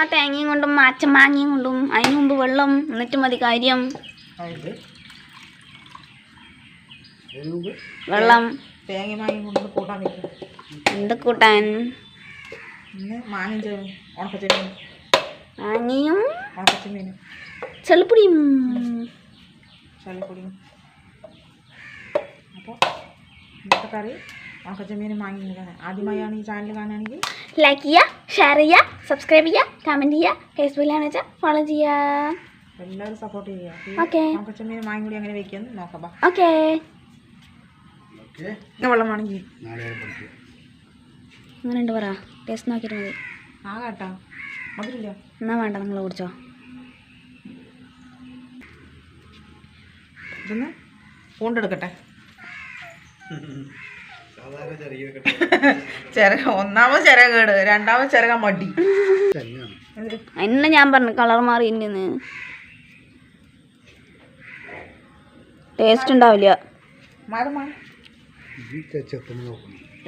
അമ്മ തേങ്ങയും കൊണ്ടും അച്ഛൻ മാങ്ങയും കൊണ്ടും അതിന് മുമ്പ് വെള്ളം എന്നിട്ട് മതി കാര്യം. വെള്ളം. എന്ത് കൂട്ടാൻ? മാങ്ങയും ചെളിപ്പൊടിയും. ചെളുപ്പൊടിയും. അപ്പോൾ ഇന്നത്തെ കറി ആദ്യമായാണ് ഈ ചാനൽ കാണുകയാണെങ്കിൽ ലൈക്ക് ചെയ്യുക ഷെയർ ചെയ്യുക സബ്സ്ക്രൈബ് ചെയ്യുക. കമന്റ് ചെയ്യുക. ഫേസ്ബുക്കിലാണ് വെച്ചാൽ ഫോളോ ചെയ്യുക. എല്ലാവരും സപ്പോർട്ട് ചെയ്യുക. ഓക്കെ മാങ്ങി കൂടി അങ്ങനെ നോക്കാം. ഓക്കെ വെള്ളം വേണമെങ്കിൽ പറ. ടേസ്റ്റ് നോക്കിയിട്ട് മതി. ആ കേട്ടാ മധുരില്ല എന്നാ വേണ്ട നിങ്ങൾ കുടിച്ചോ. ഇതൊന്ന് പൂണ്ടെടുക്കട്ടെ ചിരക ഒന്നാമത് ചിരകേട് രണ്ടാമത് ചിരക മടി. എന്നെ ഞാൻ പറഞ്ഞു കളർ മാറി ഇന്ന് ടേസ്റ്റ് ഉണ്ടാവില്ല. മാറും മാറും.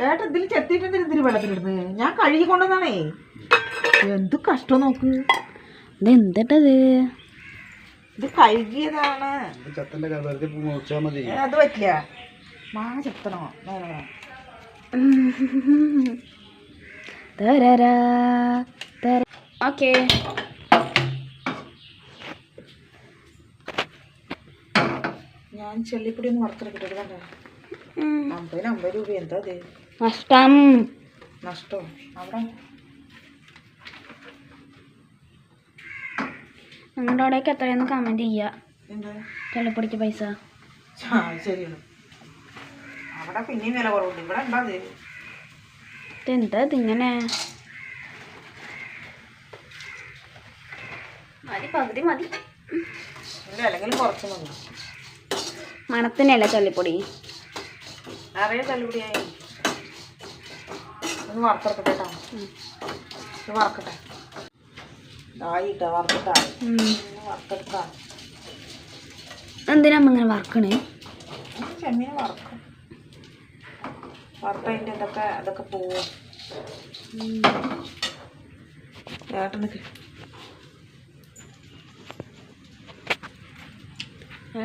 ഏട്ടാ ഇതിൽ ചെത്തിയിട്ട് ഇതിൽ വെള്ളത്തിലിടുന്നത് ഞാൻ കഴുകി കൊണ്ടുവന്നാണേ എന്ത് കഷ്ടം നോക്ക്. ഇത് എന്തിട്ടത് ഇത് കഴുകിയതാണ് അത് പറ്റില്ല. മാങ്ങ ചെത്തണോ. ഓക്കെ. ഞാൻ ചെല്ലിപ്പൊടി ഒന്ന് വറുത്തെടുക്കട്ടെ കണ്ടോ? അമ്പതിന് അമ്പത് രൂപ എന്താ അത് നഷ്ടം. നഷ്ടോ? അവിടെ? നിങ്ങളുടെ അവിടെയൊക്കെ എത്രയെന്ന് കമന്റ് ചെയ്യുക ചെള്ളിപ്പൊടിക്ക് പൈസ. ആ ശരിയാണ്. അവിടെ പിന്നെയും വില കുറവുണ്ട് ഇവിടെ എന്താ അത് ഇതെന്താ ഇതിങ്ങനെ? മതി പകുതി മതി. ഇവിടെ അല്ലെങ്കിൽ കുറച്ച് മതി. മണത്തിനല്ല നിറയെ തല്ലുപടിയായി ഒന്ന് വറുത്തെടുക്കട്ടെ കേട്ടോ. ഇത് വറക്കട്ടെ. ആയിട്ടാ വറുത്തിട്ടാ. ഒന്ന് വറുത്തെടുക്കാം. എന്തിനാ ഇങ്ങനെ വറക്കണേ? ചെമ്മീനെ വറക്കും. വറുത്തതിന്റെ ഇതൊക്കെ അതൊക്കെ പോവും. ഏട്ടൻ നിൽക്ക്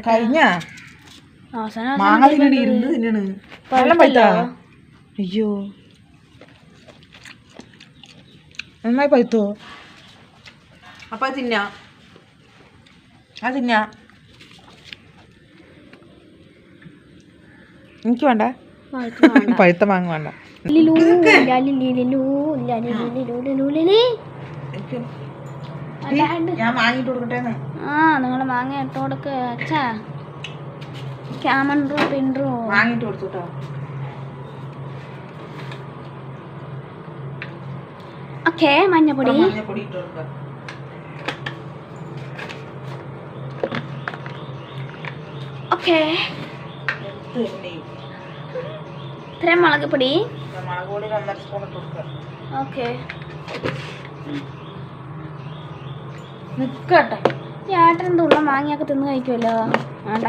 കഴിഞ്ഞ? അവസാനം മാങ്ങ തിന്നണ ഇരുന്ന് തിന്നണ്. വെള്ളം പഴുത്താ അയ്യോ. നന്നായി പഴുത്തോ? അപ്പൊ തിന്നാ. അത് തിന്നാ. എനിക്ക് വേണ്ട. പഴുത്ത മാങ്ങ വേണ്ട ലിലു, ലാലി ലിലു, ലാലി ലിലു ലിലു ലിലി. എനിക്ക് അല്ലാണ്ട്. ഞാൻ വാങ്ങിട്ട് കൊടുക്കട്ടെ ആ നിങ്ങൾ മാങ്ങ ഇട്ട് കൊടുക്ക് അച്ഛാ. ക്യാമൻറു പിൻറു വാങ്ങിട്ട് കൊടുത്തു കേട്ടോ ഓക്കെ മഞ്ഞപ്പൊടി. മഞ്ഞപ്പൊടി ഇട്ട് കൊടുക്കുക ഓക്കെ. എടുത്ത് തന്നെ ഇത്രയും മുളക് പൊടി? മുളക് പൊടി ഒന്നര സ്പൂൺ ഓക്കെ. നിൽക്കട്ടെ ആട്ടൻ തുള്ള മാങ്ങയൊക്കെ തിന്ന് കഴിക്കുമല്ലോ വേണ്ട.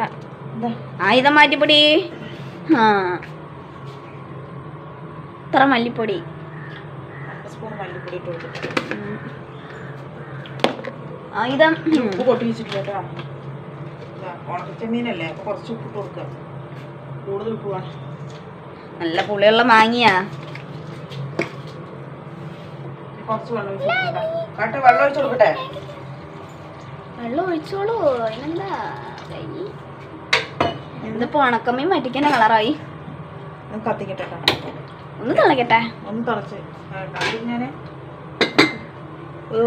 ആയുധം മാറ്റിപ്പൊടി. ആ. ഇത്ര മല്ലിപ്പൊടി. സ്പൂൺ മല്ലിപ്പൊടി ഇട്ട്. ആയുധം. ഉപ്പ് കൊട്ടി കേട്ടോ ഉണക്കച്ചെമ്മീനല്ലേ? അപ്പോൾ കുറച്ച് ഉപ്പ് ഇട്ട് കൊടുക്കുക കൂടുതൽ ഉപ്പ് വേണം നല്ല പുളിയുള്ള മാങ്ങിയാ വെള്ളം ഒഴിച്ച് കൊടുക്കട്ടെ. വെള്ളം ഒഴിച്ചോളൂ. അതിനെന്താ? എന്തിപ്പോ ഉണക്കമ്മയും വറ്റിക്കുന്ന കളറായി. ഒന്ന് കത്തിക്കട്ടെ കേട്ടോ ഒന്ന് തിളക്കട്ടെ. ഒന്ന് തിളച്ച്. ഞാൻ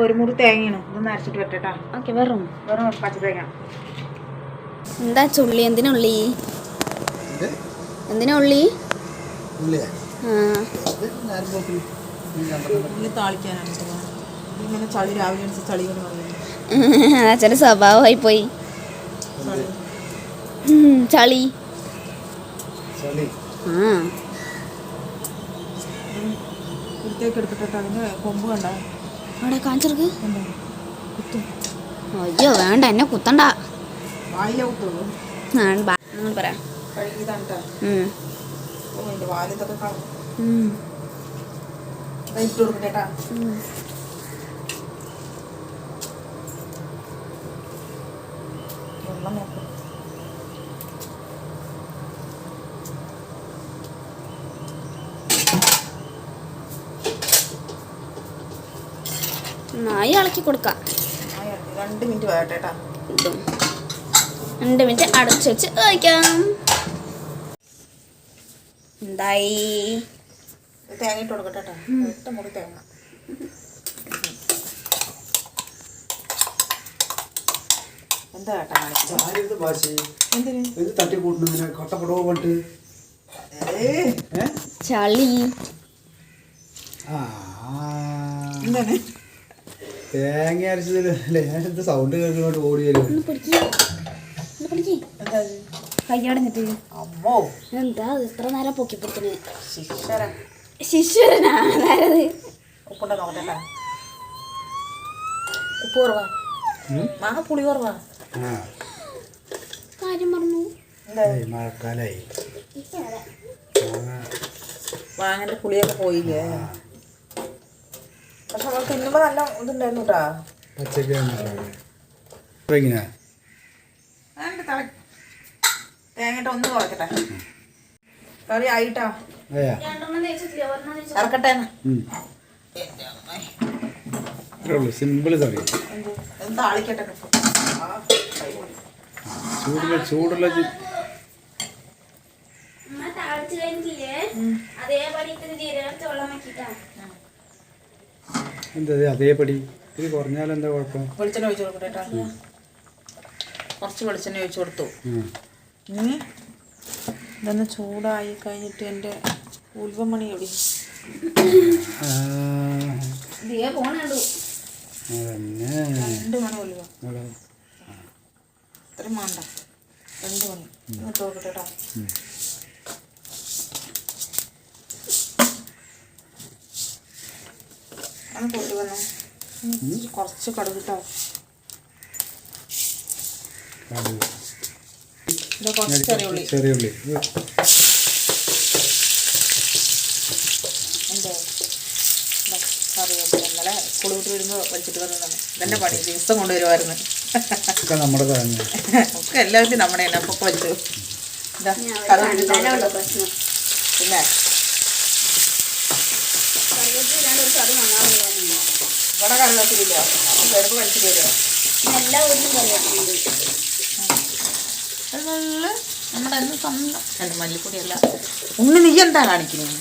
ഒരു മുറി തേങ്ങയാണ്. ഇതൊന്ന് അരച്ചിട്ട് വെട്ടേട്ടാ. ഓക്കെ വെറും. വെറും പച്ച തേങ്ങ എന്താ ചുള്ളി? എന്തിനുള്ളി? എന്തിനാ അച്ഛന്റെ സ്വഭാവമായി പോയി. ചളി. ആ. എടുത്തിട്ട് കൊമ്പ് കണ്ടോ. അവിടെ കാണിച്ചെടുക്ക്. അയ്യോ വേണ്ട എന്നെ കുത്തണ്ട. വായിലെ കുത്തുള്ളൂ. നായി ഇളക്കി കൊടുക്കാം. രണ്ട് മിനിറ്റ് വേട്ടേട്ടാ രണ്ട് മിനിറ്റ് അടച്ചു വെച്ച് കഴിക്കാം എന്തായി? തേങ്ങ ഇട്ട് കൊടുക്കട്ടെ കേട്ടോ. ഒറ്റ മുറി തേങ്ങ. എന്താ കേട്ടാ കാണിച്ചത്? ആരെടുത്ത് ഭാഷി എന്തിന്? എന്ത് തട്ടിക്കൂട്ടുന്നതിന് കട്ടപ്പടവോ പണ്ട്? ഏ? ചളി. എന്താണ്? തേങ്ങ ഞാൻ ഞാനെന്ത് സൗണ്ട് കേട്ടുകൊണ്ട് ഓടിയല്ലോ. എന്താ? കയ്യടഞ്ഞിട്ട് അമ്മോ. എന്താ ഇത്ര നേരം പൊക്കി പിടിക്കണേ ശിക്ഷര ശിശുരനാ നേരത് ഉപ്പുണ്ട നോക്കട്ടെ ഉപ്പ് കുറവാ. മാങ്ങ പുളി കുറവാ. കാര്യം പറഞ്ഞു മഴക്കാലായി. മാങ്ങ മാങ്ങന്റെ പുളിയൊക്കെ പോയില്ലേ? പക്ഷെ നമ്മൾ തിന്നുമ്പോ നല്ല ഇതുണ്ടായിരുന്നു കേട്ടാ പച്ചക്ക എങ്ങനെ തേങ്ങയിട്ട് ഒന്ന് കുറയ്ക്കട്ടെ കറി ആയിട്ടാ? ഇറക്കട്ടെ സിമ്പിൾ കറി. താളിക്കട്ടെ. ചൂടുള്ള ചൂടുള്ള എന്താ ഇത്? അതേപടി. ഇത് കുറഞ്ഞാൽ എന്താ കുഴപ്പം? വെളിച്ചെണ്ണ ഒഴിച്ചു കൊടുക്കട്ടെ കുറച്ച് വെളിച്ചെണ്ണ ഒഴിച്ചു കൊടുത്തു. ഇനി ഇതൊന്ന് ചൂടായി കഴിഞ്ഞിട്ട് എന്റെ ഉൽവമണി എവിടെ? രണ്ട് മണി ഉൽവ. രണ്ട് മണി. കേട്ടോ. ഒന്ന് വന്നു. കുറച്ച് കടുകിട്ടോ. കടുക്. ചെറിയ ഉള്ളി. ഇന്നലെ സ്കൂൾ വിട്ട് വരുമ്പോൾ വലിച്ചിട്ട് വന്നതാണ്. ഇതെന്നെ പണി. ദിവസം കൊണ്ടുവരുമായിരുന്നു ഒക്കെ നമ്മുടെ തന്നെ ഒക്കെ എല്ലാവരും നമ്മുടെ തന്നെ. അപ്പൊ വലിച്ചു പിന്നെ? ഇവിടെ കറിവേപ്പിലില്ല വരുമ്പോൾ വലിച്ചിട്ട് വരുമോ എല്ലാ വീട്ടിലും കറിവേപ്പിലുണ്ട് അത് നല്ല നമ്മുടെ അന്ന് സ്വന്തം എന്റെ മല്ലിപ്പൊടിയല്ല. ഉണ്ണി നീ എന്താ കാണിക്കുന്നത്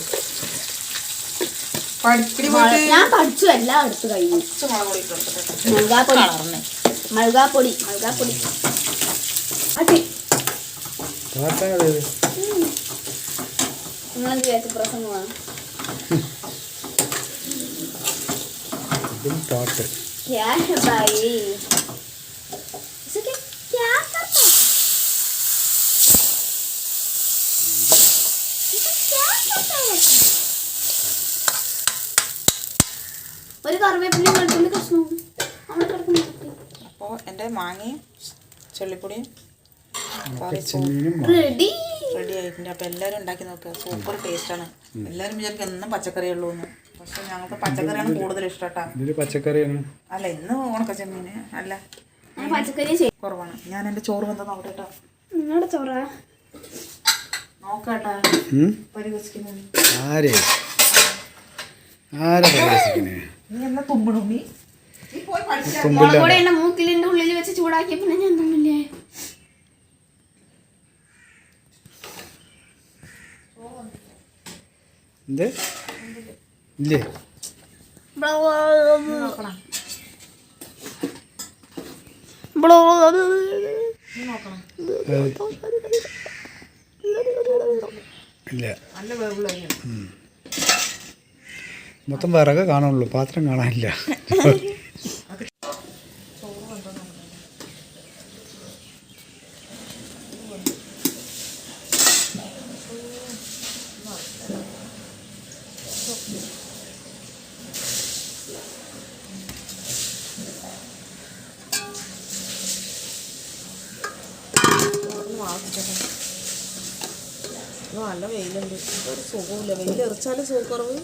ഞാൻ പഠിച്ചു എല്ലാം എടുത്തു കഴിഞ്ഞു. മുളകാപ്പൊടി. മുളകാപ്പൊടി മുളകാപ്പൊടി. നിങ്ങളെന്ത് വിചാരിച്ച പ്രസംഗമാണ് ഇതും പാട്ട് അപ്പോൾ എന്റെ മാങ്ങയും ചെള്ളിപ്പൊടിയും റെഡി. റെഡി ആയിട്ടുണ്ട്. അപ്പോൾ എല്ലാവരും ഉണ്ടാക്കി നോക്കുക സൂപ്പർ ടേസ്റ്റാണ് എല്ലാവരും വിചാരിക്കും എന്നും പച്ചക്കറി ഉള്ളൂ എന്ന്. പക്ഷെ ഞങ്ങൾക്ക് പച്ചക്കറിയാണ് കൂടുതൽ ഇഷ്ടം പച്ചക്കറിയാണ്. അല്ല ഇന്ന് ഉണക്ക ചെമ്മീന്. അല്ല ഞാൻ പച്ചക്കറി ചെയ്യും കുറവാണ്. ഞാൻ എന്റെ ചോറ് വന്ന് നോക്കട്ടെ കേട്ടോ. നിങ്ങളുടെ ചോറ? നോക്കട്ടെ? പരിഹസിക്കുന്നു ആരെ? ആരെ പ്രവേശിക്കണേ? നീ എന്നാ മൂക്കിലിന്റെ ഉള്ളിൽ വെച്ച് ചൂടാക്കിയ പിന്നെ ഞാൻ തന്നില്ലേ എന്ത്? ഇല്ലേ? നോക്കണം. നീ നോക്കണം. ഇല്ല. നല്ല വേവുള്ള മൊത്തം വിറക് കാണുള്ളൂ പാത്രം കാണാനില്ല. നല്ല വെയിലുണ്ട്. ഒരു സുഖമില്ല വെയിൽ എറിച്ചാലും സുഖക്കുറവ്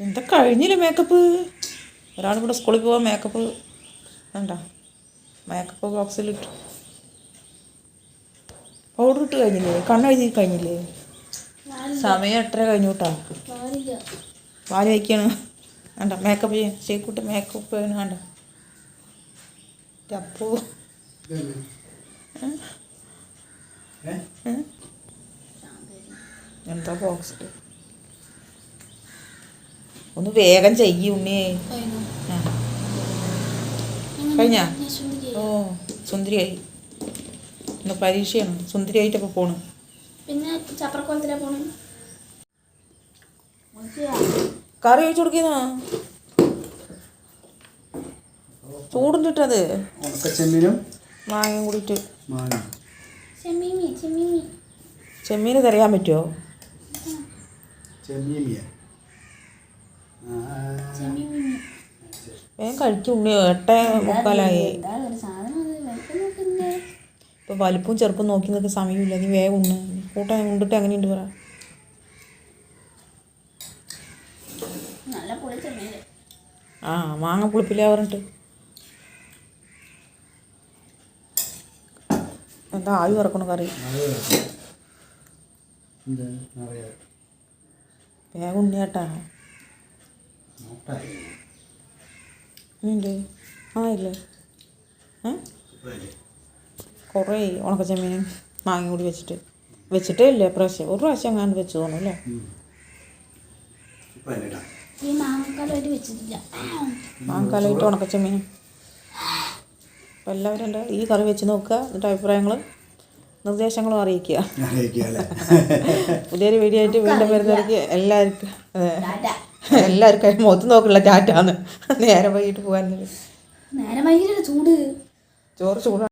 എന്താ കഴിഞ്ഞില്ല മേക്കപ്പ് ഒരാൾ ഇവിടെ സ്കൂളിൽ പോവാൻ മേക്കപ്പ് വേണ്ട. മേക്കപ്പ് ബോക്സിലിട്ടു പൗഡർ ഇട്ട് കഴിഞ്ഞില്ലേ? കണ്ണെഴുതി കഴിഞ്ഞില്ലേ? സമയം എട്ടര കഴിഞ്ഞു കേട്ടാ പാൽ വയ്ക്കാണ് വേണ്ട മേക്കപ്പ് ചെയ്യാൻ ശരിക്കൂട്ട് മേക്കപ്പ് ചെയ്യണം വേണ്ട. അപ്പോ എന്താ ബോക്സ് ഒന്ന് വേഗം ചെയ്യ ഉണ്ണിയേ കഴിഞ്ഞ? ഓ സുന്ദരിയായി. ഇന്ന് പരീക്ഷയാണ്. സുന്ദരിയായിട്ടപ്പോൾ പോണു. പിന്നെ ചപ്പറക്കോലത്തിലാ പോണേ? കറി ഒഴിച്ചു കൊടുക്കുന്ന? ചൂടുണ്ടിട്ടത് ചെമ്മീനും മാങ്ങയും കൂടിയിട്ട്. മാങ്ങ. ചെമ്മീമി ചെമ്മീമി ചെമ്മീന് തരയാൻ പറ്റുമോ ചെമ്മീമി വേഗം ഉണ്ണി എട്ടേ മുക്കാലായി. ഇപ്പൊ വലിപ്പവും ചെറുപ്പം നോക്കി നിൽക്കുന്ന സമയമില്ല. നീ വേഗം ഉണ്ണ്. കൂട്ടാൻ ഉണ്ടിട്ട് എങ്ങനെയുണ്ട് പറ. ആ മാങ്ങ പുളിപ്പില്ല പറഞ്ഞിട്ട്. എന്താ ആവി വറക്കണ കറി? വേഗം ഉണ്ണിയാട്ടാ. ഉണ്ട് ആ ഇല്ലേ കുറേ ഉണക്കച്ചമ്മീനും മാങ്ങ കൂടി വെച്ചിട്ട്. വെച്ചിട്ടേ ഇല്ല പ്രാവശ്യം ഒരു പ്രാവശ്യം എങ്ങാണ്ട് വെച്ച് തോന്നുന്നു അല്ലേ? ഇപ്പം അതിലിടാം ഈ മാങ്ങക്കാലായിട്ട് വെച്ചിട്ടില്ല. മാങ്ങക്കാലായിട്ട് ഉണക്കച്ചമ്മീനും അപ്പോൾ എല്ലാവരും എന്റെ ഈ കറി വെച്ച് നോക്കുക എന്നിട്ട് അഭിപ്രായങ്ങളും നിർദ്ദേശങ്ങളും അറിയിക്കുക. അറിയിക്കാല്ലേ പുതിയൊരു വീഡിയോ ആയിട്ട് വീണ്ടും വരുന്നവർക്ക് എല്ലാവർക്കും. എല്ലാവർക്കും മുഖത്ത് നോക്കുള്ള ചാറ്റാന്ന് നേരം വൈകിട്ട് പോകാൻ നേരെ. വൈകിട്ട് ചൂട്? ചോറ് ചൂടാണ്